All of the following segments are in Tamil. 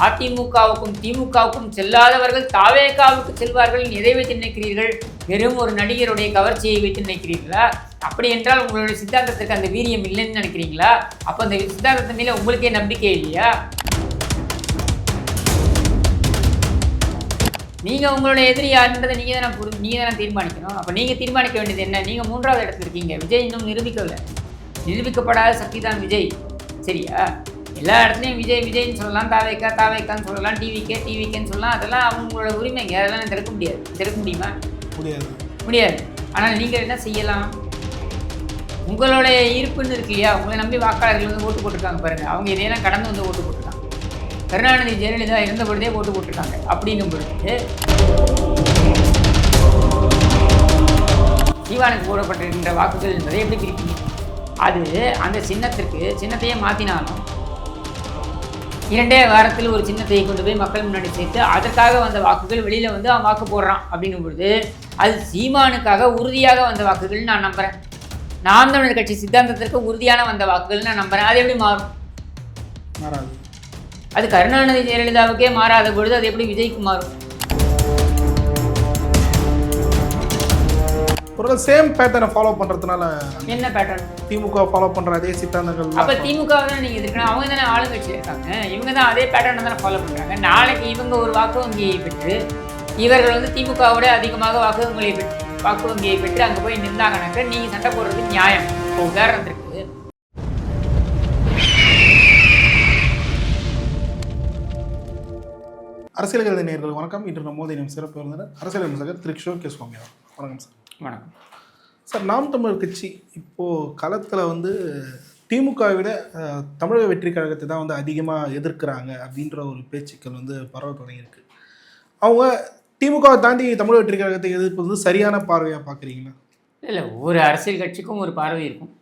அதிமுகவுக்கும் திமுகவுக்கும் செல்லாதவர்கள் தாவேகாவுக்கு செல்வார்கள் எதை வைத்து நினைக்கிறீர்கள்? வெறும் ஒரு நடிகருடைய கவர்ச்சியை வைத்து நினைக்கிறீர்களா? அப்படி என்றால் உங்களுடைய சித்தாந்தத்துக்கு அந்த வீரியம் இல்லைன்னு நினைக்கிறீங்களா? அப்போ அந்த சித்தாந்தத்தின் மேலே உங்களுக்கே நம்பிக்கை இல்லையா? நீங்கள் உங்களுடைய எதிரி யாருன்றதை நீங்கள் தானே புரி நீங்கள் தானே தீர்மானிக்கணும். அப்போ நீங்கள் தீர்மானிக்க வேண்டியது என்ன? நீங்கள் மூன்றாவது இடத்துல இருக்கீங்க. விஜய் இன்னும் நிரூபிக்கவில்லை. நிரூபிக்கப்படாத சக்தி தான் விஜய். சரியா? எல்லா இடத்துலையும் விஜய் விஜய்னு சொல்லலாம் தாவேக்கா தாவேக்கான்னு சொல்லலாம் டிவிக்கே டிவிக்கேன்னு சொல்லலாம் அதெல்லாம் அவங்களோட உரிமைங்க. அதெல்லாம் திறக்க முடியாது. திறக்க முடியுமா? முடியாது. முடியாது. ஆனால் நீங்கள் என்ன செய்யலாம்? உங்களுடைய இருப்புன்னு இருக்கு இல்லையா? உங்களை நம்பி வாக்காளர்கள் வந்து ஓட்டு போட்டிருக்காங்க பாருங்க. அவங்க இதையெல்லாம் கடந்து வந்து ஓட்டு போட்டிருக்காங்க? கருணாநிதி ஜெயலலிதா இருந்த பொழுதே ஓட்டு போட்டிருக்காங்க அப்படிங்கும் பொழுது சீவானுக்கு போடப்பட்டிருக்கின்ற வாக்குகள் என்பதை எப்படி பிரிப்பீங்க? அது அந்த சின்னத்திற்கு சின்னத்தையே மாற்றினாலும் இரண்டே வாரத்தில் ஒரு சின்னத்தை கொண்டு போய் மக்கள் முன்னாடி சேர்த்து அதற்காக வந்த வாக்குகள் வெளியில் வந்து அவன் வாக்கு போடுறான் அப்படின்னும் பொழுது அது சீமானுக்காக உறுதியாக வந்த வாக்குகள் நான் நம்புகிறேன் நாம் தமிழர் கட்சி சித்தாந்தத்திற்கு உறுதியான வந்த வாக்குகள் நான் நம்புகிறேன் அது எப்படி மாறும்? மாறாது. அது கருணாநிதி ஜெயலலிதாவுக்கே மாறாத பொழுது அது எப்படி விஜய்க்கு மாறும்? ஒரு சேம் பேட்டர்னை ஃபாலோ பண்ணுறதுனால என்ன பேட்டர்ன் திமுக ஃபாலோ பண்ணுற அதே சித்தாந்தங்கள் அப்போ திமுக தான் நீங்கள் எதிர்க்கணும் அவங்க தானே ஆளுங்கட்சியில் இருக்காங்க. இவங்க தான் அதே பேட்டர்னை தானே ஃபாலோ பண்ணுறாங்க நாளைக்கு இவங்க ஒரு வாக்கு வங்கியை பெற்று இவர்கள் வந்து திமுகவோட அதிகமாக வாக்கு வங்கியை பெற்று வாக்கு வங்கியை பெற்று அங்கே போய் நின்றாங்கனாக்க நீங்கள் சண்டை போடுறது நியாயம். உதாரணத்திற்கு அரசியல் கருதி நேர்கள் வணக்கம். இன்று நம்ம மோதி நிமிஷம் சிறப்பு விருந்தினர் அரசியல் விமர்சகர் திரு கிஷோர் கே சுவாமி. வணக்கம் சார். வணக்கம். சார் நாம் தமிழர் கட்சி இப்போது களத்தில் வந்து திமுகவை விட தமிழக வெற்றி கழகத்தை தான் வந்து அதிகமாக எதிர்க்கிறாங்க அப்படின்ற ஒரு பேச்சுக்கள் வந்து பரவ தொடங்கியிருக்கு. அவங்க திமுகவை தாண்டி தமிழக வெற்றி கழகத்தை எதிர்ப்பது வந்து சரியான பார்வையாக பார்க்குறீங்களா? இல்லை ஒரு அரசியல் கட்சிக்கும் ஒரு பார்வை இருக்கும்.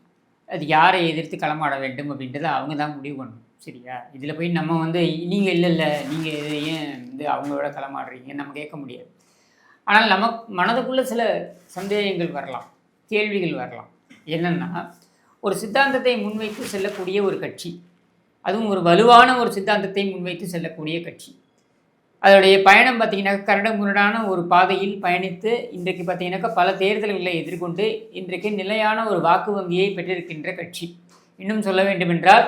அது யாரை எதிர்த்து களமாட வேண்டும் அப்படின்றத அவங்க தான் முடிவு பண்ணணும் சரியா? இதில் போய் நம்ம வந்து நீங்கள் இல்லை இல்லை நீங்கள் ஏன் வந்து அவங்களோட களமாடுறீங்கன்னு நம்ம கேட்க முடியாது. ஆனால் நம்ம மனதுக்குள்ளே சில சந்தேகங்கள் வரலாம் கேள்விகள் வரலாம். என்னென்னா ஒரு சித்தாந்தத்தை முன்வைத்து செல்லக்கூடிய ஒரு கட்சி அதுவும் ஒரு வலுவான ஒரு சித்தாந்தத்தை முன்வைத்து செல்லக்கூடிய கட்சி. அதோடைய பயணம் பார்த்தீங்கன்னாக்கா கரடுமுரடான ஒரு பாதையில் பயணித்து இன்றைக்கு பார்த்தீங்கன்னாக்கா பல தேர்தல்களை எதிர்கொண்டு இன்றைக்கு நிலையான ஒரு வாக்கு வங்கியை பெற்றிருக்கின்ற கட்சி. இன்னும் சொல்ல வேண்டுமென்றால்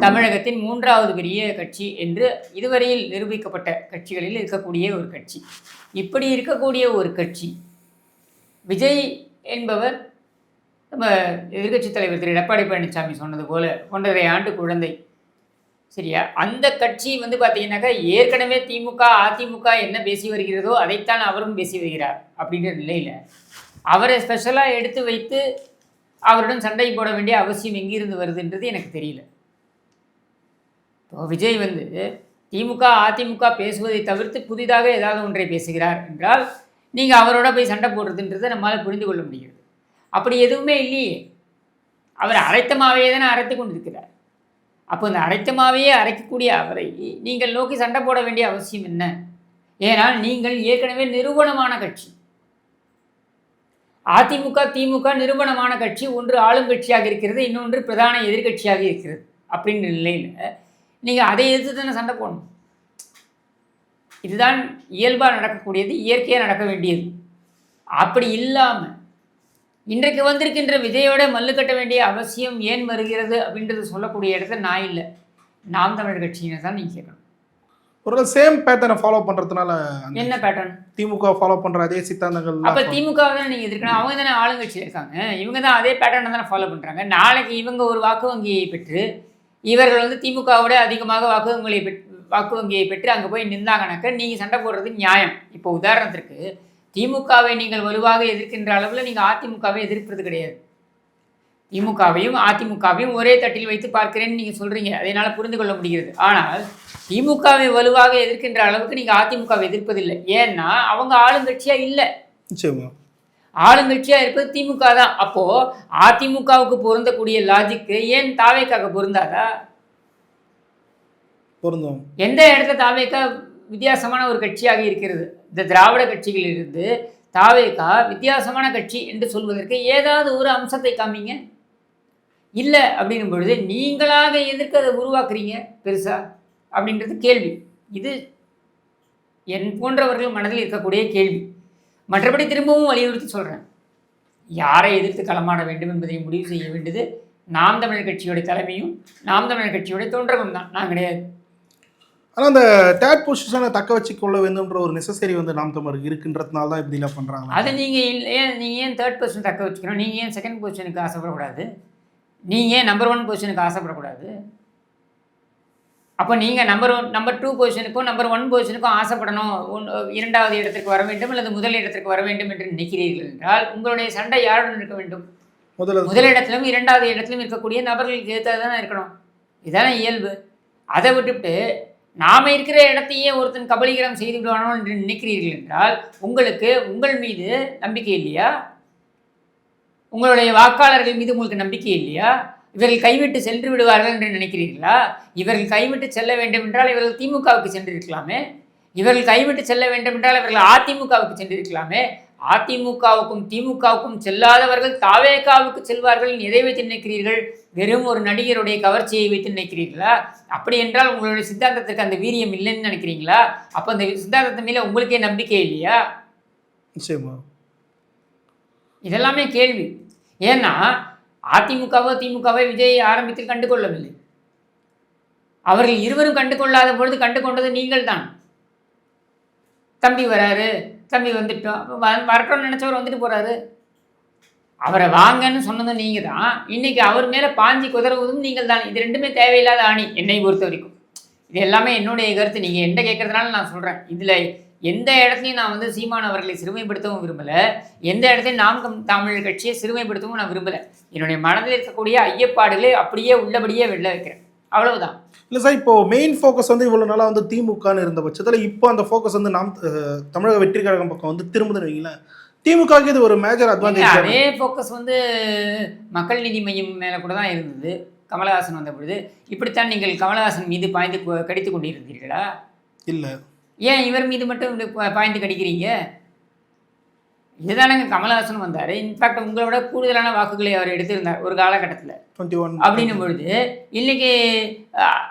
தமிழகத்தின் மூன்றாவது பெரிய கட்சி என்று இதுவரையில் நிரூபிக்கப்பட்ட கட்சிகளில் இருக்கக்கூடிய ஒரு கட்சி. இப்படி இருக்கக்கூடிய ஒரு கட்சி விஜய் என்பவர் நம்ம எதிர்கட்சித் தலைவர் திரு. எடப்பாடி பழனிசாமி சொன்னது போல ஒன்றரை ஆண்டு குழந்தை. சரியா? அந்த கட்சி வந்து பார்த்தீங்கன்னாக்கா ஏற்கனவே திமுக அதிமுக என்ன பேசி வருகிறதோ அதைத்தான் அவரும் பேசி வருகிறார் அப்படின்ற நிலையில் அவரை ஸ்பெஷலாக எடுத்து வைத்து அவருடன் சண்டை போட வேண்டிய அவசியம் எங்கிருந்து வருதுன்றது எனக்கு தெரியல. இப்போ விஜய் வந்து திமுக அதிமுக பேசுவதை தவிர்த்து புதிதாக ஏதாவது ஒன்றை பேசுகிறார் என்றால் நீங்கள் அவரோட போய் சண்டை போடுறதுன்றதை நம்மால் புரிந்து கொள்ள முடிகிறது. அப்படி எதுவுமே இல்லையே. அவர் அரைத்தமாகவே தானே அரைத்து கொண்டிருக்கிறார். அப்போ இந்த அரைத்தமாகவே அரைக்கக்கூடிய அவரை நீங்கள் நோக்கி சண்டை போட வேண்டிய அவசியம் என்ன? ஏனால் நீங்கள் ஏற்கனவே நிறுவனமான கட்சி. அதிமுக திமுக நிறுவனமான கட்சி ஒன்று ஆளுங்கட்சியாக இருக்கிறது இன்னொன்று பிரதான எதிர்க்கட்சியாக இருக்கிறது அப்படின்ற நிலையில் நீங்கள் அதை எதிர்த்து தானே சண்டை போடணும். இதுதான் இயல்பாக நடக்கக்கூடியது இயற்கையாக நடக்க வேண்டியது. அப்படி இல்லாமல் இன்றைக்கு வந்திருக்கின்ற விஜயோட மல்லு கட்ட வேண்டிய அவசியம் ஏன் வருகிறது அப்படின்றது சொல்லக்கூடிய இடத்த நான் இல்லை. நாம் தமிழர் கட்சியினர் தான் நீங்கள் கேட்கணும். ஒரு சேம் பேட்டர்னை ஃபாலோ பண்ணுறதுனால என்ன பேட்டர்ன் திமுக ஃபாலோ பண்ணுற அதே சித்தாந்தங்கள் அப்போ திமுக தானே நீங்கள் எதிர்க்கணும்? அவங்க தானே ஆளுங்கட்சியில் இருக்காங்க. இவங்க தான் அதே பேட்டர்னை தானே ஃபாலோ பண்ணுறாங்க நாளைக்கு இவங்க ஒரு வாக்கு வங்கியை பெற்று இவர்கள் வந்து திமுகவோட அதிகமாக வாக்கு வங்கியை பெற்று வாக்கு வங்கியை பெற்று அங்கே போய் நின்றாங்கனாக்க நீங்கள் சண்டை போடுறது நியாயம். இப்போ உதாரணத்திற்கு திமுகவை நீங்கள் வலுவாக எதிர்க்கின்ற அளவில் நீங்கள் அதிமுகவை எதிர்ப்பது கிடையாது. திமுகவையும் அதிமுகவையும் ஒரே தட்டில் வைத்து பார்க்கிறேன்னு நீங்கள் சொல்கிறீங்க அதனால் புரிந்து கொள்ள முடிகிறது. ஆனால் திமுகவை வலுவாக எதிர்க்கின்ற அளவுக்கு நீங்கள் அதிமுகவை எதிர்ப்பதில்லை. ஏன்னா அவங்க ஆளுங்கட்சியாக இல்லை. நிச்சயமா. ஆளுங்கட்சியாக இருப்பது திமுக தான். அப்போது அதிமுகவுக்கு பொருந்தக்கூடிய லாஜிக்கு ஏன் தாவேக்காக பொருந்தாதா? பொருந்தும். எந்த இடத்துல தாவேக்கா வித்தியாசமான ஒரு கட்சியாக இருக்கிறது? இந்த திராவிட கட்சிகளிலிருந்து தாவேக்கா வித்தியாசமான கட்சி என்று சொல்வதற்கு ஏதாவது ஒரு அம்சத்தை காமிங்க. இல்லை அப்படின்னும் பொழுது நீங்களாக எதற்கு அதை உருவாக்குறீங்க பெருசா? அப்படின்றது கேள்வி. இது என் போன்றவர்கள் மனதில் இருக்கக்கூடிய கேள்வி. மற்றபடி திரும்பவும் வலியுறுத்தி சொல்கிறேன் யாரை எதிர்த்து களமாட வேண்டும் என்பதை முடிவு செய்ய வேண்டியது நாம் தமிழர் கட்சியோட தலைமையும் நாம் தமிழர் கட்சியோட தொண்டர்களும் தான். நான் கிடையாது. ஆனால் அந்த டேட் பொசிஷனை தக்க வச்சுக் கொள்ள வேண்டும்ன்ற ஒரு நெசசரி வந்து நாம் தமிழருக்கு இருக்குன்றதுனால தான் இப்படிலாம் பண்ணுறாங்க அதை நீங்கள் ஏன் நீங்கள் ஏன் தேர்ட் பொசிஷன் தக்க வச்சுக்கணும்? நீங்கள் ஏன் செகண்ட் பொசிஷனுக்கு ஆசைப்படக்கூடாது? நீங்கள் ஏன் நம்பர் ஒன் பொசிஷனுக்கு ஆசைப்படக்கூடாது? அப்போ நீங்கள் நம்பர் ஒன் நம்பர் டூ பொசிஷனுக்கும் நம்பர் ஒன் பொசிஷனுக்கும் ஆசைப்படணும். ஒன் இரண்டாவது இடத்திற்கு வர வேண்டும் அல்லது முதல் இடத்திற்கு வர வேண்டும் என்று நினைக்கிறீர்கள் என்றால் உங்களுடைய சண்டை யாருடன் இருக்க வேண்டும்? முதல் இடத்திலும் இரண்டாவது இடத்திலும் இருக்கக்கூடிய நபர்களுக்கு ஏற்றது தானே இருக்கணும். இதானே இயல்பு. அதை விட்டுவிட்டு நாம இருக்கிற இடத்தையே ஒருத்தன் கபலீகரம் செய்து விடுவானோ என்று நினைக்கிறீர்கள் என்றால் உங்களுக்கு உங்கள் மீது நம்பிக்கை இல்லையா? உங்களுடைய வாக்காளர்கள் மீது உங்களுக்கு நம்பிக்கை இல்லையா? இவர்கள் கைவிட்டு சென்று விடுவார்கள் என்று நினைக்கிறீர்களா? இவர்கள் கைவிட்டு செல்ல வேண்டும் என்றால் இவர்கள் திமுகவுக்கு சென்றிருக்கலாமே. இவர்கள் கைவிட்டு செல்ல வேண்டும் என்றால் இவர்கள் அதிமுகவுக்கு சென்றிருக்கலாமே. அதிமுகவுக்கும் திமுகவுக்கும் செல்லாதவர்கள் தாவேகாவுக்கு செல்வார்கள் எதை வைத்து நினைக்கிறீர்கள்? வெறும் ஒரு நடிகருடைய கவர்ச்சியை வைத்து நினைக்கிறீர்களா? அப்படி என்றால் உங்களுடைய சித்தாந்தத்துக்கு அந்த வீரியம் இல்லைன்னு நினைக்கிறீங்களா? அப்போ அந்த சித்தாந்தத்தின் மேலே உங்களுக்கே நம்பிக்கை இல்லையா? நிச்சயமா. இதெல்லாமே கேள்வி. ஏன்னா அதிமுகவோ திமுகவோ விஜய் ஆரம்பத்தில் கண்டு கொள்ளவில்லை அவர்கள் இருவரும் கண்டு கொள்ளாத பொழுது கண்டு கொண்டது நீங்கள் தான் தம்பி வராரு தம்பி வந்துட்டோம் அப்ப நினச்சவர் வந்துட்டு போறாரு. அவரை வாங்கன்னு சொன்னதும் நீங்கள் தான் இன்னைக்கு அவர் மேலே பாஞ்சி குதறுவதும் நீங்கள் தான் இது ரெண்டுமே தேவையில்லாத ஆணி என்னை பொறுத்த வரைக்கும். இது எல்லாமே என்னுடைய கருத்து. நீங்கள் என்ன கேட்கறதுனால நான் சொல்கிறேன் இதில் எந்த இடத்துலையும் நான் வந்து சீமான் அவர்களை சிறுமைப்படுத்தவும் விரும்பலை. எந்த இடத்தையும் நாம் கம் தமிழர் கட்சியை சிறுமைப்படுத்தவும் நான் விரும்பலை. என்னுடைய மனதில் இருக்கக்கூடிய ஐயப்பாடுகளை அப்படியே உள்ளபடியே வெளில வைக்கிறேன். அவ்வளவுதான். இல்லை சார் இப்போ மெயின் ஃபோக்கஸ் வந்து இவ்வளோ நாளாக வந்து திமுகன்னு இருந்த பட்சத்தில் இப்போ அந்த ஃபோக்கஸ் வந்து நாம் தமிழக வெற்றி கழகம் பக்கம் வந்து திரும்புதுன்னு வைங்களேன். திமுகவுக்கு இது ஒரு மேஜர் அட்வான்டேஜ் அதே ஃபோக்கஸ் வந்து மக்கள் நீதி மையம் மேலே கூட தான் இருந்தது. கமலஹாசன் வந்த பொழுது இப்படித்தான் நீங்கள் கமலஹாசன் மீது பாய்ந்து கடித்து கொண்டிருந்தீர்களா? இல்லை. ஏன் இவர் மீது மட்டும் இப்படி பாய்ந்து கடிக்கிறீங்க? இதுதானங்க கமலஹாசன் வந்தார். இன்ஃபேக்ட் உங்களை விட கூடுதலான வாக்குகளை அவர் எடுத்திருந்தார் ஒரு காலகட்டத்தில். டுவெண்ட்டி ஒன் அப்படின்னும் பொழுது இன்னைக்கு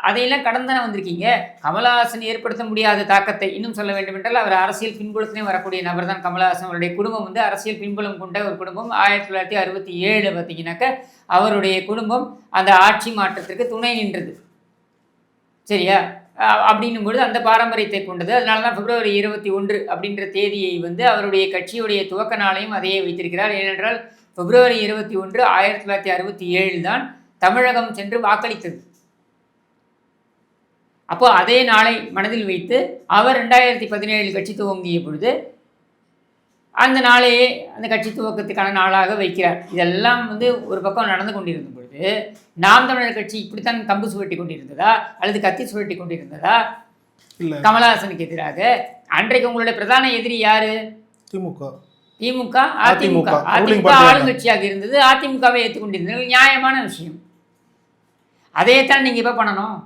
அதையெல்லாம் கடந்தானே வந்திருக்கீங்க? கமலஹாசன் ஏற்படுத்த முடியாத தாக்கத்தை இன்னும் சொல்ல வேண்டும் என்றால் அவர் அரசியல் பின்புலத்திலே வரக்கூடிய நபர் தான் கமலஹாசன். அவருடைய குடும்பம் வந்து அரசியல் பின்புலம் கொண்ட ஒரு குடும்பம். ஆயிரத்தி தொள்ளாயிரத்தி அறுபத்தி ஏழு பார்த்தீங்கன்னாக்க அவருடைய குடும்பம் அந்த ஆட்சி மாற்றத்திற்கு துணை நின்றது. சரியா? அப்படின்னும்பொழுது அந்த பாரம்பரியத்தை கொண்டது. அதனால தான் பிப்ரவரி இருபத்தி ஒன்று அப்படின்ற தேதியை வந்து அவருடைய கட்சியுடைய துவக்க நாளையும் அதையே வைத்திருக்கிறார். ஏனென்றால் பிப்ரவரி இருபத்தி ஒன்று ஆயிரத்தி தொள்ளாயிரத்தி அறுபத்தி ஏழில் தான் தமிழகம் சென்று வாக்களித்தது. அப்போ அதே நாளை மனதில் வைத்து அவர் ரெண்டாயிரத்தி பதினேழில் கட்சி துவங்கிய பொழுது அந்த நாளையே அந்த கட்சி துவக்கத்துக்கான நாளாக வைக்கிறார். இதெல்லாம் வந்து ஒரு பக்கம் நடந்து கொண்டிருந்த பொழுது நாம் தமிழர் கட்சி இப்படித்தான் கம்பு சுவட்டி கொண்டிருந்ததா? அல்லது கத்தி சுவட்டி கொண்டிருந்ததா? கமலஹாசனுக்கு எதிராக அன்றைக்கு உங்களுடைய பிரதான எதிரி யாரு? திமுக. திமுக அதிமுக. அதிமுக, ஆளுங்கட்சியாக இருந்தது. அதிமுகவை ஏற்றுக்கொண்டிருந்தது. நியாயமான விஷயம். அதையத்தான் நீங்க இப்ப பண்ணணும்.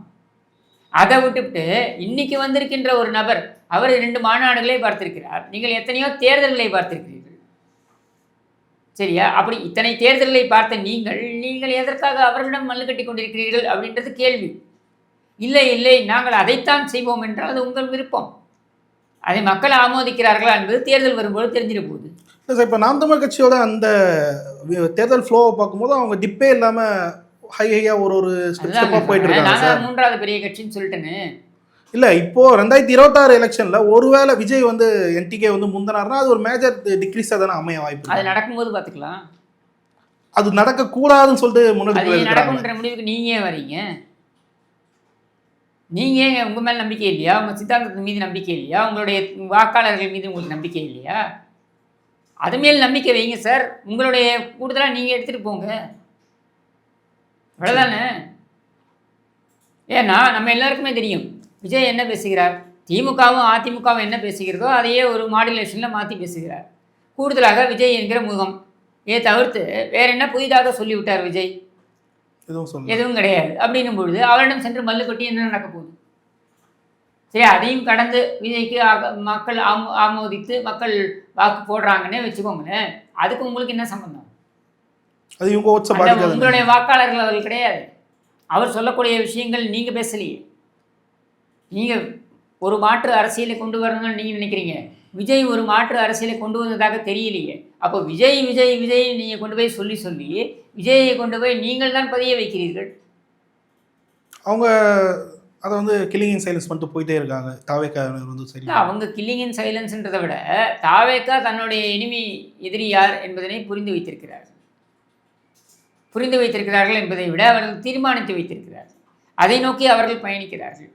அதை விட்டுவிட்டு இன்னைக்கு வந்திருக்கின்ற ஒரு நபர் அவர் ரெண்டு மாநாடுகளை பார்த்திருக்கிறார். நீங்கள் எத்தனையோ தேர்தல்களை பார்த்திருக்கிறீர்கள். சரியா? அப்படி இத்தனை தேர்தல்களை பார்த்த நீங்கள் நீங்கள் எதற்காக அவர்களிடம் மல்லு கட்டி கொண்டிருக்கிறீர்கள் அப்படின்றது கேள்வி. இல்லை இல்லை நாங்கள் அதைத்தான் செய்வோம் என்றால் அது உங்கள் விருப்பம். அதை மக்கள் ஆமோதிக்கிறார்களா என்பது தேர்தல் வரும்போது தெரிஞ்சிட போகுது. இப்போ நாம் தமிழ் கட்சியோட அந்த தேர்தல் ஃப்ளோவை பார்க்கும்போது அவங்க டிப்பே இல்லாமல் ஹை ஹையாக ஒரு ஒரு ஸ்டெப் அதுதான் ஸ்டெப்பாக போயிட்டு. இருக்காங்க மூன்றாவது பெரிய கட்சின்னு சொல்லிட்டேன்னு இல்லை இப்போ ரெண்டாயிரத்தி இருபத்தாறு எலெக்ஷனில் ஒருவேளை விஜய் வந்து என்டிகே வந்து முந்தினார்னா அது ஒரு மேஜர் டிக்ரீஸாக தானே அமைய வாய்ப்பு அது. நடக்கும்போது பார்த்துக்கலாம். அது நடக்கக்கூடாதுன்னு சொல்லிட்டு முன்னாடி நடக்கும்ன்ற முடிவுக்கு நீங்க வரீங்க? நீங்க உங்க மேல நம்பிக்கை இல்லையா? உங்க சித்தாந்தத்தின் மீது நம்பிக்கை இல்லையா? உங்களுடைய வாக்காளர்கள் மீது உங்களுக்கு நம்பிக்கை இல்லையா? அது மேல் நம்பிக்கை வைங்க சார். உங்களுடைய கூடுதலா நீங்க எடுத்துட்டு போங்க. அவ்வளவுதானே? ஏன்னா நம்ம எல்லாருக்குமே தெரியும். விஜய் என்ன பேசுகிறார்? திமுகவும் அதிமுகவும் என்ன பேசுகிறதோ அதையே ஒரு மாடுலேஷனில் மாற்றி பேசுகிறார். கூடுதலாக விஜய் என்கிற முகம். இதை தவிர்த்து வேற என்ன புதிதாக சொல்லிவிட்டார் விஜய்? எதுவும் கிடையாது. அப்படின்னும் பொழுது அவரிடம் சென்று மல்லு கொட்டி என்ன நடக்க போகுது? சரி அதையும் கடந்து விஜய்க்கு ஆக- மக்கள் ஆமோ ஆமோதித்து மக்கள் வாக்கு போடுறாங்கன்னே வச்சுக்கோங்களேன். அதுக்கு உங்களுக்கு என்ன சம்பந்தம்? அது இவங்க ஓட்ஸை அந்த பாதிக்காது உங்களுடைய வாக்காளர்கள் அவர்கள் கிடையாது. அவர் சொல்லக்கூடிய விஷயங்கள் நீங்க பேசலையே. நீங்க ஒரு மாற்று அரசியலை கொண்டு வரணும்னு நீங்கள் நினைக்கிறீங்க. விஜய் ஒரு மாற்று அரசியலை கொண்டு வந்ததாக தெரியலையே. அப்போ விஜய் விஜய் விஜய் நீங்கள் கொண்டு போய் சொல்லி சொல்லி விஜயை கொண்டு போய் நீங்கள் தான் பதிய வைக்கிறீர்கள். அவங்க அதை வந்து கில்லிங் சைலன்ஸ் பண்ணிட்டு போயிட்டே இருக்காங்க. தாவேக்காரர் வந்து சரி. அவங்க கில்லிங் இன் சைலன்ஸ்ன்றதை விட தாவேக்கா தன்னுடைய இனிமி எதிரி யார் என்பதனை புரிந்து வைத்திருக்கிறார்கள் புரிந்து வைத்திருக்கிறார்கள் என்பதை விட அவர்கள் தீர்மானித்து வைத்திருக்கிறார்கள். அதை நோக்கி அவர்கள் பயணிக்கிறார்கள்.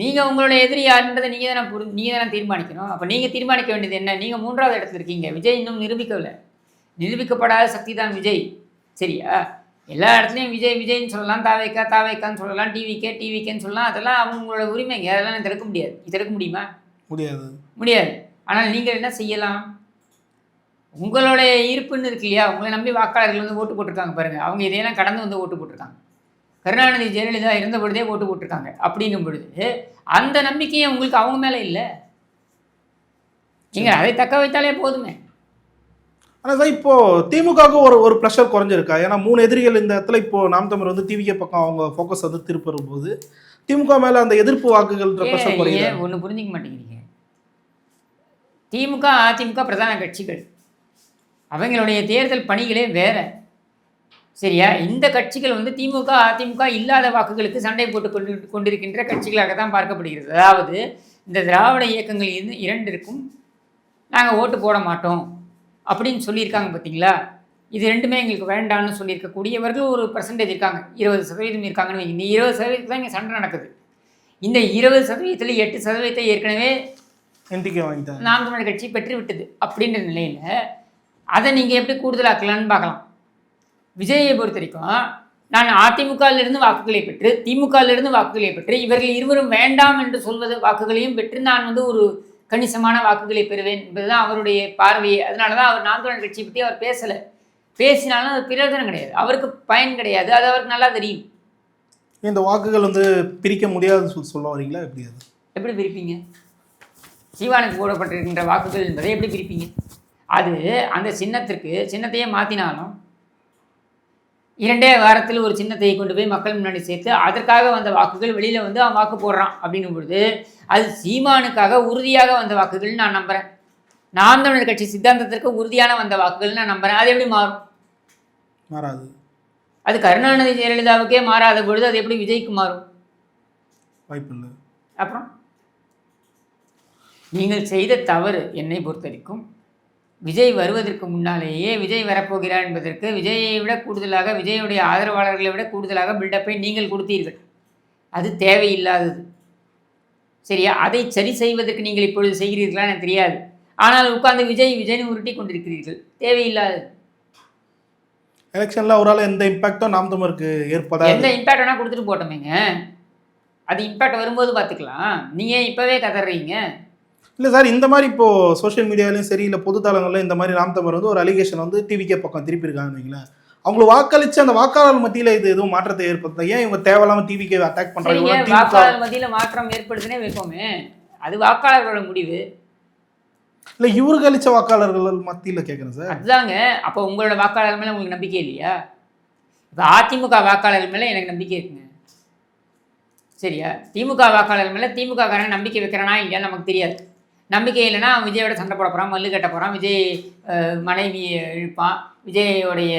நீங்கள் உங்களுடைய எதிரி யாருன்றதை நீங்கள் தானே புரி நீங்கள் தானே தீர்மானிக்கணும். அப்போ நீங்கள் தீர்மானிக்க வேண்டியது என்ன? நீங்கள் மூன்றாவது இடத்துல இருக்கீங்க. விஜய் இன்னும் நிரூபிக்கவில்லை. நிரூபிக்கப்படாத சக்தி தான் விஜய். சரியா? எல்லா இடத்துலையும் விஜய் விஜய்னு சொல்லலாம். தாவைக்கா தாவைக்கான்னு சொல்லலாம். டிவிக்கே டிவிக்கேன்னு சொல்லலாம். அதெல்லாம் அவங்களோட உரிமைங்க. அதெல்லாம் தடுக்க முடியாது. தடுக்க முடியுமா? முடியாது. முடியாது. ஆனால் நீங்கள் என்ன செய்யலாம்? உங்களுடைய ஈர்ப்புன்னு இருக்கு இல்லையா? உங்களை நம்பி வாக்காளர்கள் வந்து ஓட்டு போட்டிருக்காங்க பாருங்கள் அவங்க இதையெல்லாம் கடந்து வந்து ஓட்டு போட்டிருக்காங்க. கருணாநிதி ஜெயலலிதா இருந்த பொழுதே ஓட்டு போட்டிருக்காங்க அப்படிங்கும் பொழுது அந்த நம்பிக்கையே உங்களுக்கு அவங்க மேலே இல்லை. நீங்கள் அதை தக்க வைத்தாலே போதுமே. ஆனால் சார் இப்போ திமுகவுக்கு ஒரு ஒரு ப்ரெஷர் குறைஞ்சிருக்கா. ஏன்னா மூணு எதிரிகள் இந்த இடத்துல இப்போ நாம் தமிழ் வந்து டிவிகே பக்கம் அவங்க ஃபோக்கஸ் வந்து திருப்பும் போது திமுக மேல அந்த எதிர்ப்பு வாக்குகள்ன்ற ப்ரெஷர் குறையுது? ஒன்று புரிஞ்சிக்க மாட்டேங்கிறீங்க. திமுக அதிமுக பிரதான கட்சிகள். அவங்களுடைய தேர்தல் பணிகளே வேற. சரியா? இந்த கட்சிகள் வந்து திமுக அதிமுக இல்லாத வாக்குகளுக்கு சண்டை போட்டு கொண்டு கொண்டிருக்கின்ற கட்சிகளாக தான் பார்க்கப்படுகிறது. அதாவது இந்த திராவிட இயக்கங்கள் இரு- இரண்டிற்கும் நாங்கள் ஓட்டு போட மாட்டோம் அப்படின்னு சொல்லியிருக்காங்க பார்த்தீங்களா இது ரெண்டுமே எங்களுக்கு வேண்டாம்னு சொல்லியிருக்கக்கூடியவர்கள் ஒரு பர்சன்டேஜ் இருக்காங்க. இருபது சதவீதம் இருக்காங்கன்னு இந்த இருபது சதவீதத்துக்கு தான் இங்கே சண்டை நடக்குது. இந்த இருபது சதவீதத்தில் எட்டு சதவீதத்தை ஏற்கனவே நாம் தமிழர் கட்சி பெற்று விட்டது அப்படின்ற நிலையில் அதை நீங்கள் எப்படி கூடுதலாக்கலாம்னு பார்க்கலாம். விஜயை பொறுத்த வரைக்கும் நான் அதிமுகவிலிருந்து வாக்குகளை பெற்று திமுகவிலிருந்து வாக்குகளை பெற்று இவர்கள் இருவரும் வேண்டாம் என்று சொல்வது வாக்குகளையும் பெற்று நான் வந்து ஒரு கணிசமான வாக்குகளை பெறுவேன் என்பதுதான் அவருடைய பார்வையே. அதனால தான் அவர் நாம் தமிழர் கட்சியை பற்றி அவர் பேசலை. பேசினாலும் அது பிரயோஜனம் கிடையாது. அவருக்கு பயன் கிடையாது. அது அவருக்கு நல்லா தெரியும். இந்த வாக்குகள் வந்து பிரிக்க முடியாதுன்னு சொல்லி சொல்ல வரீங்களா? எப்படி அது? எப்படி பிரிப்பீங்க? சீவானுக்கு போடப்பட்டிருக்கின்ற வாக்குகள் என்பதை எப்படி பிரிப்பீங்க? அது அந்த சின்னத்திற்கு சின்னத்தையே மாற்றினாலும் இரண்டே வாரத்தில் ஒரு சின்னத்தை கொண்டு போய் மக்கள் முன்னாடி சேர்த்து அதற்காக வந்த வாக்குகள் வெளியில் வந்து அவன் வாக்கு போடுறான் அப்படின்னும் பொழுது அது சீமானுக்காக உறுதியாக வந்த வாக்குகள் நான் நம்புகிறேன் நாம் தமிழர் கட்சி சித்தாந்தத்திற்கு உறுதியான வந்த வாக்குகள் நான் நம்புகிறேன் அது எப்படி மாறும்? மாறாது. அது கருணாநிதி ஜெயலலிதாவுக்கே மாறாத பொழுது அது எப்படி விஜய்க்கு மாறும்? வாய்ப்பு இல்லை. அப்புறம் நீங்கள் செய்த தவறு என்னை பொறுத்த வரைக்கும் விஜய் வருவதற்கு முன்னாலேயே விஜய் வரப்போகிறார் என்பதற்கு விஜயை விட கூடுதலாக விஜயுடைய ஆதரவாளர்களை விட கூடுதலாக பில்டப்பை நீங்கள் கொடுத்தீர்கள். அது தேவையில்லாதது. சரியா? அதை சரி செய்வதற்கு நீங்கள் இப்பொழுது செய்கிறீர்களா எனக்கு தெரியாது. ஆனால் உட்கார்ந்து விஜய் விஜய்னு உருட்டி கொண்டிருக்கிறீர்கள். தேவையில்லாதது. எலெக்ஷன்ல அவரால் எந்த இம்பாக்டும் நாம் தமிழருக்கு ஏற்படாது. எந்த இம்பேக்ட் வேணால் கொடுத்துட்டு போட்டோமேங்க. அது இம்பேக்ட் வரும்போது பார்த்துக்கலாம். நீங்கள் இப்போவே கதறீங்க? இல்லை சார் இந்த மாதிரி இப்போ சோஷியல் மீடியாலையும் சரி இல்லை பொது தளங்கள்லையும் இந்த மாதிரி நாம் தமிழ் வந்து ஒரு அலிகேஷன் வந்து டிவிக்கே பக்கம் திருப்பியிருக்காங்கன்னு வைங்களேன். அவங்கள வாக்களிச்சு அந்த வாக்காளர் மத்தியில் இது எதுவும் மாற்றத்தை ஏற்படுத்த ஏன் இவங்க தேவையில்லாம டிவிக்கே அட்டாக் பண்றாங்க? திமுக வாக்காளர் மத்தியில் மாற்றம் ஏற்படுதுன்னே வைப்போமே. அது வாக்காளர்களோட முடிவு. இல்லை இவருக்கு அளிச்ச வாக்காளர்கள் மத்தியில் கேட்குறேன் சார். அதுதாங்க. அப்போ உங்களோட வாக்காளர் மேலே உங்களுக்கு நம்பிக்கை இல்லையா? இப்போ அதிமுக வாக்காளர் மேலே எனக்கு நம்பிக்கை இருக்குங்க. சரியா? திமுக வாக்காளர் மேலே திமுக காரன் நம்பிக்கை வைக்கிறானா இல்லையா நமக்கு தெரியாது. நம்பிக்கை இல்லைன்னா அவன் விஜயோட சண்டை போட போகிறான் மல்லு கட்ட போகிறான் விஜய் அஹ், மனைவியை இழுப்பான் விஜயோடைய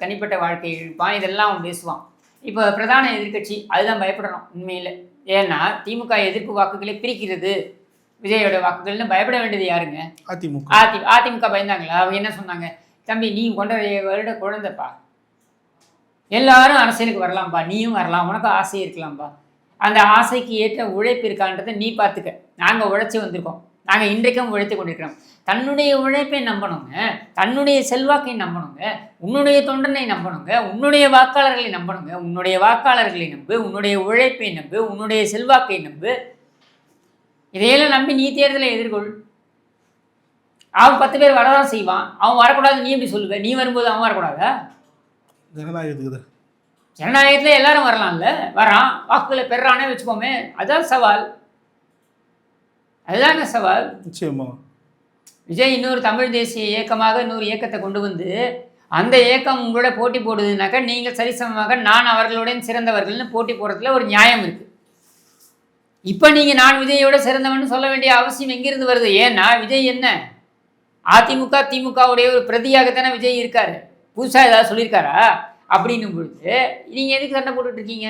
தனிப்பட்ட வாழ்க்கையை இழுப்பான் இதெல்லாம் அவன் பேசுவான். இப்போ பிரதான எதிர்க்கட்சி அதுதான் பயப்படணும் உண்மையில். ஏன்னா திமுக எதிர்ப்பு வாக்குகளை பிரிக்கிறது விஜயோட வாக்குகள்னு பயப்பட வேண்டியது யாருங்க? அதிமுக. அதி அதிமுக பயந்தாங்களா? அவங்க என்ன சொன்னாங்க? தம்பி நீ ஒன்றரை வருட குழந்தைப்பா. எல்லாரும் அரசியலுக்கு வரலாம்ப்பா நீயும் வரலாம் உனக்கு ஆசை இருக்கலாம்ப்பா அந்த ஆசைக்கு ஏற்ற உழைப்பு இருக்கான்றதை நீ பார்த்துக்க. நாங்கள் உழைச்சி வந்திருக்கோம். நாங்கள் இன்றைக்கும் உழைத்து கொண்டிருக்கிறோம். தன்னுடைய உழைப்பை நம்பணுங்க. தன்னுடைய செல்வாக்கை நம்பணுங்க. உன்னுடைய தொண்டனை நம்பணுங்க. உன்னுடைய வாக்காளர்களை நம்பணுங்க. உன்னுடைய வாக்காளர்களை நம்பு. உன்னுடைய உழைப்பை நம்பு. உன்னுடைய செல்வாக்கை நம்பு. இதையெல்லாம் நம்பி நீ தேர்தலை எதிர்கொள். அவன் பத்து பேர் வரதான் செய்வான். அவன் வரக்கூடாது நீ எப்படி சொல்லுவ? நீ வரும்போது அவன் வரக்கூடாதா? ஜனநாயகத்துக்கு. ஜனநாயகத்தில் எல்லாரும் வரலாம்ல. வரான். வாக்குகளை பெறானே வச்சுக்கோமே. அதான் சவால். அதுதாங்க சவால்? நிச்சயமா. விஜய் இன்னொரு தமிழ் தேசிய இயக்கமாக இன்னொரு இயக்கத்தை கொண்டு வந்து அந்த இயக்கம் உங்களோட போட்டி போடுதுனாக்கா நீங்கள் சரிசமமாக நான் அவர்களுடன் சிறந்தவர்கள்னு போட்டி போடுறதுல ஒரு நியாயம் இருக்குது இப்போ நீங்கள் நான் விஜயோட சிறந்தவன் சொல்ல வேண்டிய அவசியம் எங்கிருந்து வருது? ஏன்னா விஜய் என்ன? அதிமுக திமுகவுடைய ஒரு பிரதியாகத்தானே விஜய் இருக்காரு. புதுசாக ஏதாவது சொல்லியிருக்காரா? அப்படின்னும் பொழுது நீங்கள் எதுக்கு சண்டை போட்டுட்டு இருக்கீங்க?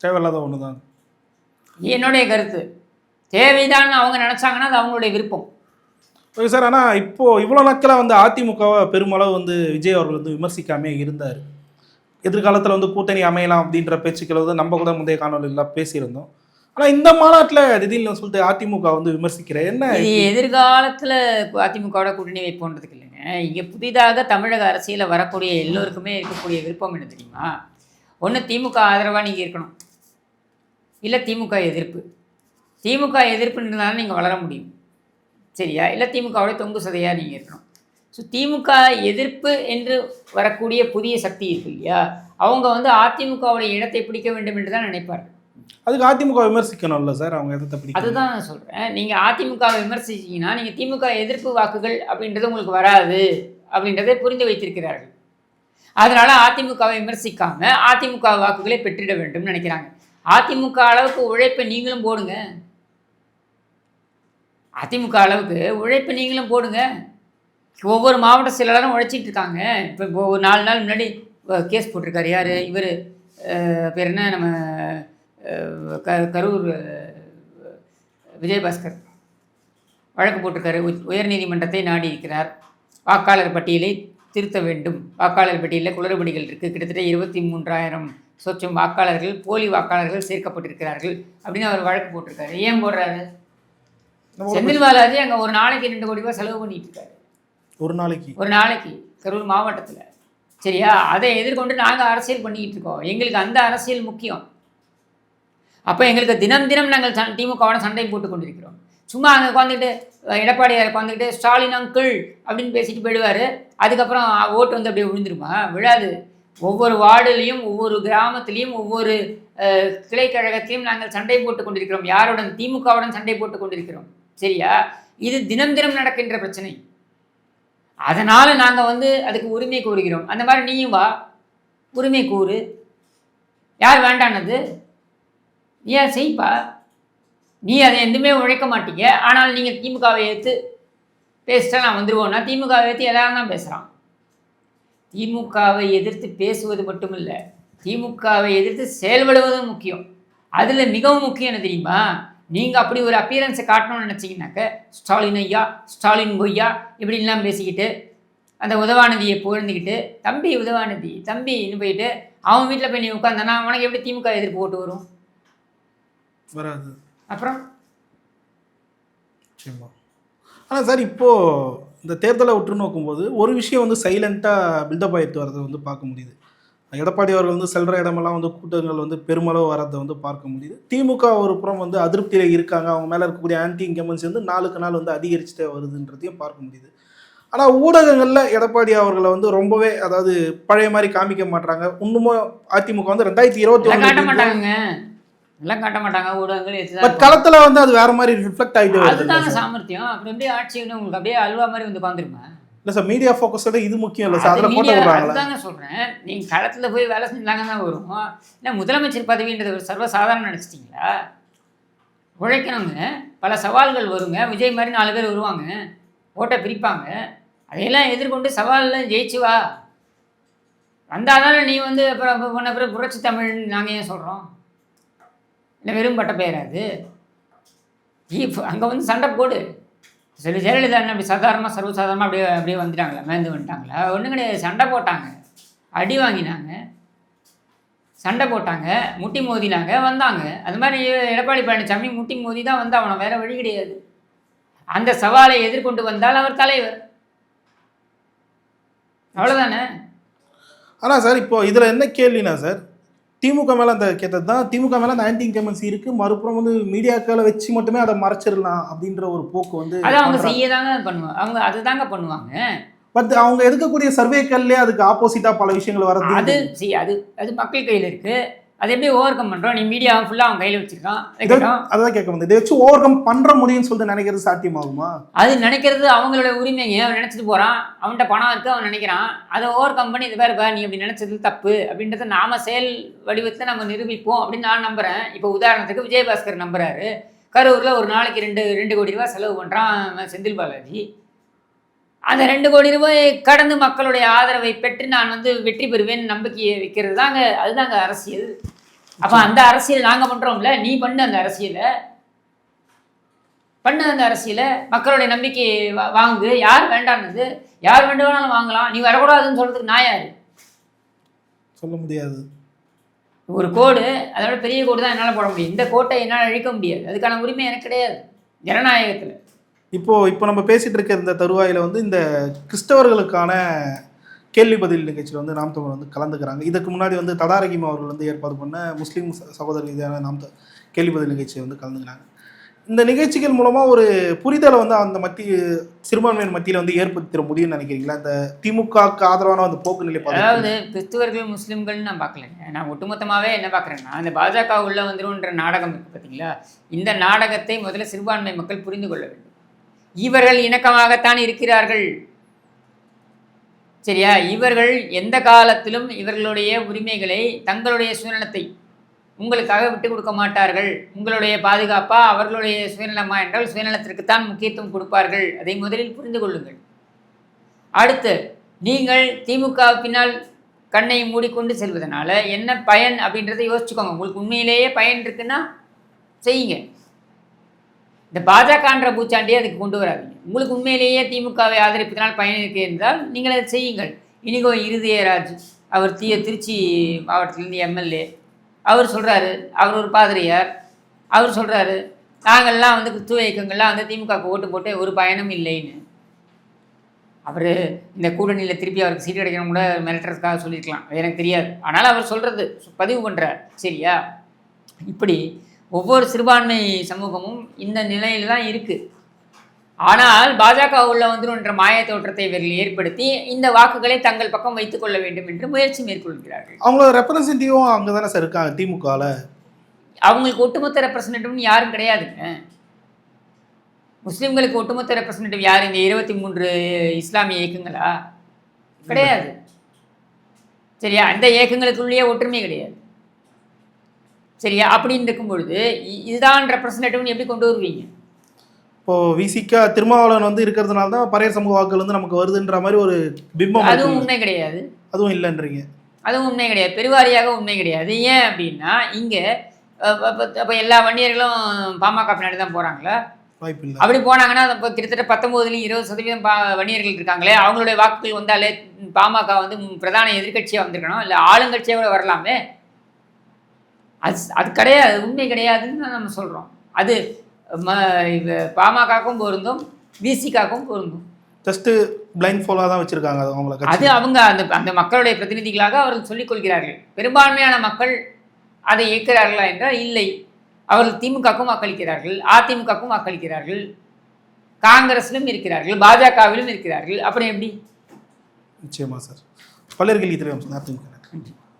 தேவையில்லாத ஒன்று தான் என்னுடைய கருத்து. தேவைதான்னு அவங்க நினச்சாங்கன்னா அது அவங்களுடைய விருப்பம். ஓகே சார் ஆனால் இப்போது இவ்வளோ நாட்களாக வந்து அதிமுகவை பெருமளவு வந்து விஜய் அவர்கள் வந்து விமர்சிக்காமே இருந்தார். எதிர்காலத்தில் வந்து கூட்டணி அமையலாம் அப்படின்ற பேச்சுக்களை வந்து நம்ம கூட முந்தைய காணொலியில் பேசியிருந்தோம். ஆனால் இந்த மாநாட்டில் திடீர்னு சொல்லிட்டு அதிமுக வந்து விமர்சிக்கிற என்ன? எதிர்காலத்தில் அதிமுகவோட கூட்டணி வைப்போன்றதுக்கு இல்லைங்க. இங்கே புதிதாக தமிழக அரசியலில் வரக்கூடிய எல்லோருக்குமே இருக்கக்கூடிய விருப்பம் என்ன தெரியுமா? ஒன்று திமுக ஆதரவாக நீங்கள் இருக்கணும். இல்லை திமுக எதிர்ப்பு. திமுக எதிர்ப்புன்றதுனால நீங்கள் வளர முடியும். சரியா? இல்லை திமுகவோட தொங்கு சதையாக நீங்கள் இருக்கணும். ஸோ திமுக எதிர்ப்பு என்று வரக்கூடிய புதிய சக்தி இருக்கு இல்லையா? அவங்க வந்து அதிமுகவுடைய இடத்தை பிடிக்க வேண்டும் என்று தான் நினைப்பார்கள். அதுக்கு அதிமுக விமர்சிக்கணும்ல சார் அவங்க எதை பிடிக்கும் அதுதான் நான் சொல்கிறேன் நீங்கள் அதிமுகவை விமர்சிச்சீங்கன்னா நீங்கள் திமுக எதிர்ப்பு வாக்குகள் அப்படின்றது உங்களுக்கு வராது அப்படின்றதை புரிந்து வைத்திருக்கிறார்கள். அதனால் அதிமுகவை விமர்சிக்காம அதிமுக வாக்குகளை பெற்றிட வேண்டும் நினைக்கிறாங்க. அதிமுக அளவுக்கு உழைப்பை நீங்களும் போடுங்க. அதிமுக அளவுக்கு உழைப்பு நீங்களும் போடுங்க. ஒவ்வொரு மாவட்ட செயலாளரும் உழைச்சிட்டு இருக்காங்க. இப்போ ஒரு நாலு நாள் முன்னாடி கேஸ் போட்டிருக்காரு யார்? இவர் பேர் என்ன? நம்ம க கரூர் விஜயபாஸ்கர். வழக்கு போட்டிருக்காரு. உயர்நீதிமன்றத்தை நாடி இருக்கிறார். வாக்காளர் பட்டியலை திருத்த வேண்டும். வாக்காளர் பட்டியலில் குளறுபடிகள் இருக்குது கிட்டத்தட்ட இருபத்தி மூன்றாயிரம் சொச்சம் வாக்காளர்கள் போலி வாக்காளர்கள் சேர்க்கப்பட்டிருக்கிறார்கள் அப்படின்னு அவர் வழக்கு போட்டிருக்காரு. ஏன் போடுறாரு? செந்தில் பாலாஜி அங்கே ஒரு நாளைக்கு ரெண்டு கோடி ரூபாய் செலவு பண்ணிட்டு இருக்காரு ஒரு நாளைக்கு. ஒரு நாளைக்கு கரூர் மாவட்டத்தில். சரியா? அதை எதிர்கொண்டு நாங்கள் அரசியல் பண்ணிக்கிட்டு இருக்கோம். எங்களுக்கு அந்த அரசியல் முக்கியம். அப்போ எங்களுக்கு தினம் தினம் நாங்கள் ச திமுகவோட சண்டை போட்டு கொண்டிருக்கிறோம். சும்மா அங்கே உட்காந்துக்கிட்டு எடப்பாடியார் உட்காந்துக்கிட்டு ஸ்டாலின் அங்கிள் அப்படின்னு பேசிட்டு போயிடுவார். அதுக்கப்புறம் ஓட்டு வந்து அப்படியே விழுந்துருமா? விழாது. ஒவ்வொரு வார்டுலேயும் ஒவ்வொரு கிராமத்துலேயும் ஒவ்வொரு அஹ், கிளை கழகத்திலையும் நாங்கள் சண்டை போட்டு கொண்டிருக்கிறோம். யாருடன்? திமுகவுடன் சண்டை போட்டு கொண்டிருக்கிறோம். சரியா? இது தினம் தினம் நடக்கின்ற பிரச்சனை. அதனால் நாங்கள் வந்து அதுக்கு உரிமை கோருகிறோம். அந்த மாதிரி நீயும் வா. உரிமை கூறு யார் வேண்டானது? நீ செய்ப்பா. நீ அதை எதுவுமே உழைக்க மாட்டீங்க. ஆனால் நீங்கள் திமுகவை ஏற்று பேசிட்டா நான் வந்துடுவோன்னா திமுகவை ஏற்று எல்லாரும் தான் பேசுகிறான் திமுகவை எதிர்த்து பேசுவது மட்டும் இல்லை திமுகவை எதிர்த்து செயல்படுவதும் முக்கியம். அதில் மிகவும் முக்கியம் என்ன தெரியுமா? நீங்கள் அப்படி ஒரு அப்பியரன்ஸை காட்டணும்னு நினச்சிங்கனாக்க ஸ்டாலின் ஐயா ஸ்டாலின் கொய்யா இப்படின்லாம் பேசிக்கிட்டு அந்த உதவாநிதியை புகழ்ந்துக்கிட்டு தம்பி உதவாநிதி தம்பி இன்னும் போயிட்டு அவன் வீட்டில் போய் நீ உட்காந்தானா உனக்கு எப்படி திமுக எதிர்ப்பு ஓட்டு வரும்? வராது. அப்புறம்? ஆனால் சார் இப்போது இந்த தேர்தலை உற்று நோக்கும்போது ஒரு விஷயம் வந்து சைலண்ட்டாக பில்டப் ஆகிட்டு வரதை வந்து பார்க்க முடியுது. எடப்பாடி அவர்கள் வந்து செல்கிற இடமெல்லாம் வந்து கூட்டங்கள் வந்து பெருமளவு வரதை வந்து பார்க்க முடியுது. திமுக ஒரு புறம் வந்து அதிருப்தியில் இருக்காங்க. அவங்க மேலே இருக்கக்கூடிய ஆன்டி இன்கமன்ஸ் வந்து நாளுக்கு நாள் வந்து அதிகரிச்சுட்டே வருதுன்றதையும் பார்க்க முடியுது. ஆனால் ஊடகங்களில் எடப்பாடி அவர்களை வந்து ரொம்பவே அதாவது பழைய மாதிரி காமிக்க மாட்டாங்க இன்னமும் அதிமுக வந்து ரெண்டாயிரத்தி இருபத்தி ஒன்று மாட்டாங்க எல்லாம் காட்ட மாட்டாங்க. ஊடகங்கள் பட் களத்தில் வந்து அது வேற மாதிரி ரிஃப்ளெக்ட் ஆகிட்டு வருது அதுதாங்க சாமர்த்தியம். அப்புறம் எப்படி ஆட்சி உங்களுக்கு அப்படியே அல்வா மாதிரி வந்து உட்காந்துருமா இல்லை சார் மீடியா ஃபோக்கஸோட இது முக்கியம் இல்லை சார் அது அதில் போட்டு media- விடுறாங்களா? அதுதாங்க சொல்றேன். நீங்க களத்துல போய் வேலை செஞ்சாங்க தான் வரும். இல்லை முதலமைச்சர் பதவின்றது ஒரு சர்வசாதாரணம் நினைச்சிட்டீங்களா? உழைக்கணுங்க. பல சவால்கள் வருங்க. விஜய் மாதிரி நாலு பேர் வருவாங்க. ஓட்டை பிரிப்பாங்க. அதையெல்லாம் எதிர்கொண்டு சவாலில் ஜெயிச்சு வா. வந்தாதானே நீ வந்து அப்புறம் உன்னை அப்புறம் புரட்சி தமிழ் நாங்கள் ஏன் சொல்கிறோம் இல்லை வெறும் பட்ட பெயரா அது? நீ அங்கே வந்து சண்டை போடு. சரி ஜெயலலிதா என்ன அப்படி சாதாரணமாக சர்வசாதாரணமாக அப்படியே அப்படியே வந்துட்டாங்களா மேந்து வந்துட்டாங்களா. ஒன்றும் கிடையாது சண்டை போட்டாங்க. அடி வாங்கினாங்க. சண்டை போட்டாங்க முட்டி மோதினாங்க வந்தாங்க. அது மாதிரி எடப்பாடி பழனிசாமி முட்டி மோதி தான் வந்து அவனை வேறு வழி கிடையாது. அந்த சவாலை எதிர்கொண்டு வந்தால் அவர் தலைவர். அவ்வளோதானே ஆனால் சார் இப்போ இதில் என்ன கேள்வினா சார் திமுக மேலே அந்த கேட்டது தான் திமுக மேலே அந்த ஆன்டி இன்கமன்சி இருக்குது மறுபுறம் வந்து மீடியாக்களை வச்சு மட்டுமே அதை மறைச்சிடலாம் அப்படின்ற ஒரு போக்கு வந்து அதை அவங்க செய்ய தாங்க பண்ணுவாங்க அவங்க அதுதாங்க பண்ணுவாங்க. பட் அவங்க எடுக்கக்கூடிய சர்வேக்கள்லேயே அதுக்கு ஆப்போசிட்டாக பல விஷயங்கள் அது வரது see அது அது மக்கள் கையில் இருக்கு. அதை எப்படி ஓவர் கம் பண்ணுறோம் நீ மீடியா ஃபுல்லாக அவன் கையில் வச்சிருக்கான் அதான் கேட்க வந்து இதை வச்சு ஓவர் கம் பண்ற முடியும்னு சொல்லிட்டு நினைக்கிறது சாத்தியமாகுமா? அது நினைக்கிறது அவங்களோட உரிமைங்க. அவன் நினச்சிட்டு போகிறான் அவன்கிட்ட பணம் இருக்கு அவன் நினைக்கிறான். அதை ஓவர் கம் பண்ணி இது பாருப்பா நீ அப்படி நினச்சது தப்பு. அப்படின்றத நாம செயல் வடிவத்தில் நம்ம நிரூபிப்போம் அப்படின்னு நான் நம்புகிறேன் இப்போ உதாரணத்துக்கு விஜயபாஸ்கர் நம்புறாரு. கரூரில் ஒரு நாளைக்கு ரெண்டு ரெண்டு கோடி ரூபாய் செலவு பண்ணுறான் செந்தில் பாலாஜி. அந்த ரெண்டு கோடி ரூபாய் கடந்து மக்களுடைய ஆதரவை பெற்று நான் வந்து வெற்றி பெறுவேன் நம்பிக்கையை வைக்கிறது தாங்க அதுதாங்க அரசியல். அப்போ அந்த அரசியல் நாங்கள் பண்ணுறோம்ல நீ பண்ணு அந்த அரசியலை. பண்ணு அந்த அரசியலை மக்களுடைய நம்பிக்கையை வாங்கு. யார் வேண்டான்னது யார் வேண்டுமானாலும் வாங்கலாம். நீ வரக்கூடாதுன்னு சொல்கிறதுக்கு நான் யார்? சொல்ல முடியாது. ஒரு கோடு அதோட பெரிய கோடு தான் என்னால் போட முடியும். இந்த கோட்டை என்னால் அழிக்க முடியாது. அதுக்கான உரிமை எனக்கு கிடையாது. ஜனநாயகத்தில். இப்போ இப்போ நம்ம பேசிட்டு இருக்க இந்த தருவாயில வந்து இந்த கிறிஸ்தவர்களுக்கான கேள்வி பதில் நிகழ்ச்சியில் வந்து நாம் தமிழ் வந்து கலந்துக்கிறாங்க. இதுக்கு முன்னாடி வந்து ததாரகிம் அவர்கள் வந்து ஏற்பாடு பண்ண முஸ்லீம் ச- இதான நாம் கேள்வி பதில் நிகழ்ச்சியை வந்து கலந்துக்கிறாங்க. இந்த நிகழ்ச்சிகள் மூலமா ஒரு புரிதலை வந்து அந்த மத்திய சிறுபான்மையின் மத்தியில் வந்து ஏற்படுத்த முடியும்னு நினைக்கிறீங்களா? இந்த திமுகவுக்கு ஆதரவான அந்த போக்கு நிலை அதாவது கிறிஸ்துவர்கள் முஸ்லீம்கள் நான் பார்க்கலங்க. நான் ஒட்டுமொத்தமாகவே என்ன பார்க்குறேன்னா இந்த பாஜக உள்ள வந்துருன்ற நாடகம் இருக்குது பார்த்தீங்களா இந்த நாடகத்தை முதல்ல சிறுபான்மை மக்கள் புரிந்து கொள்ள வேண்டும். இவர்கள் இணக்கமாகத்தான் இருக்கிறார்கள். சரியா? இவர்கள் எந்த காலத்திலும் இவர்களுடைய உரிமைகளை தங்களுடைய சுயநலத்தை உங்களுக்காக விட்டு கொடுக்க மாட்டார்கள். உங்களுடைய பாதுகாப்பா அவர்களுடைய சுயநலமா என்றால் சுயநலத்திற்குத்தான் முக்கியத்துவம் கொடுப்பார்கள். அதை முதலில் புரிந்து கொள்ளுங்கள். அடுத்து நீங்கள் திமுக பின்னால் கண்ணை மூடிக்கொண்டு செல்வதனால என்ன பயன் அப்படின்றத யோசிச்சுக்கோங்க. உங்களுக்கு உண்மையிலேயே பயன் இருக்குன்னா செய்யுங்க. இந்த பாஜகன்ற பூச்சாண்டியை அதுக்கு கொண்டு வராதிங்க. உங்களுக்கு உண்மையிலேயே திமுகவை ஆதரிப்பதனால் பயன் இருக்கு என்றால் நீங்கள் அதை செய்யுங்கள். இனிகோ இருதயராஜ் அவர் தீய திருச்சி மாவட்டத்திலேருந்து எம்எல்ஏ. அவர் சொல்கிறாரு அவர் ஒரு பாதிரியார். அவர் சொல்கிறாரு நாங்கள்லாம் வந்து கிறிஸ்துவ இயக்கங்கள்லாம் வந்து திமுகவுக்கு ஓட்டு போட்டு ஒரு பயனும் இல்லைன்னு. அவர் இந்த கூட்டணியில் திருப்பி அவருக்கு சீட் கிடைக்கணும் கூட மிரட்டுறதுக்காக சொல்லியிருக்கலாம். எனக்கு தெரியாது. ஆனால் அவர் சொல்கிறது பதிவு பண்ணுறார் சரியா? இப்படி ஒவ்வொரு சிறுபான்மை சமூகமும் இந்த நிலையில் தான் இருக்குது ஆனால் பாஜக உள்ள வந்துன்ற மாய தோற்றத்தை இவர்கள் ஏற்படுத்தி இந்த வாக்குகளை தங்கள் பக்கம் வைத்துக் கொள்ள வேண்டும் என்று முயற்சி மேற்கொள்கிறார்கள். அவங்களோட ரெப்ரசன்டேட்டிவும் அங்கே தானே சார் இருக்காங்க திமுகவில் அவங்களுக்கு ஒட்டுமொத்த ரெப்ரசன்டேட்டிவ்னு யாரும் கிடையாதுங்க முஸ்லீம்களுக்கு ஒட்டுமொத்த ரெப்ரசன்டேட்டிவ் யார்? இந்த இருபத்தி மூன்று இஸ்லாமிய இயக்கங்களா? கிடையாது. சரியா? அந்த இயக்கங்களுக்குள்ளேயே ஒற்றுமை கிடையாது. சரியா? அப்படின்னு இருக்கும் பொழுது இதுதான் ரெப்ரசன்டேட்டிவ்னு எப்படி கொண்டு வருவீங்க? இப்போ விசிகா திருமாவளவன் வந்து இருக்கிறதுனால தான் பறையர் சமூக வாக்குகள் வந்து நமக்கு வருதுன்ற மாதிரி ஒரு பிம்பம் அதுவும். உண்மை கிடையாது. அதுவும் இல்லைன்றீங்க. அதுவும் உண்மை கிடையாது. பெருவாரியாக உண்மை கிடையாது. ஏன் அப்படின்னா இங்கே அப்போ எல்லா வன்னியர்களும் பாமக பின்னாடி தான் போகிறாங்களா வாய்ப்பு அப்படி போனாங்கன்னா இப்போ கிட்டத்தட்ட பத்தொம்போதுலேயும் இருபது சதவீதம் பா வன்னியர்கள் இருக்காங்களே. அவங்களுடைய வாக்குகள் வந்தாலே பாமக வந்து பிரதான எதிர்க்கட்சியாக வந்திருக்கணும். இல்லை ஆளுங்கட்சியாக கூட வரலாமே. அது அது கிடையாது உண்மை கிடையாதுன்னு தான் நம்ம சொல்கிறோம் அது ம இது பாமகவுக்கும் பொருந்தும் விசிகாக்கும் பொருந்தும். ஜஸ்ட் பிளைண்ட் ஃபாலோவாக தான் வச்சிருக்காங்க அது அவங்கள அது அவங்க அந்த அந்த மக்களுடைய பிரதிநிதிகளாக அவர்கள் சொல்லிக் கொள்கிறார்கள். பெரும்பான்மையான மக்கள் அதை ஏற்கிறார்களா என்றால் இல்லை. அவர்கள் திமுகவுக்கும் வாக்களிக்கிறார்கள் அதிமுகவுக்கும் வாக்களிக்கிறார்கள் காங்கிரஸிலும் இருக்கிறார்கள் பாஜகவிலும் இருக்கிறார்கள். அப்புறம் எப்படி? நிச்சயமா சார். பல்லர்கள் இதில் நேரத்துக்கு நன்றி.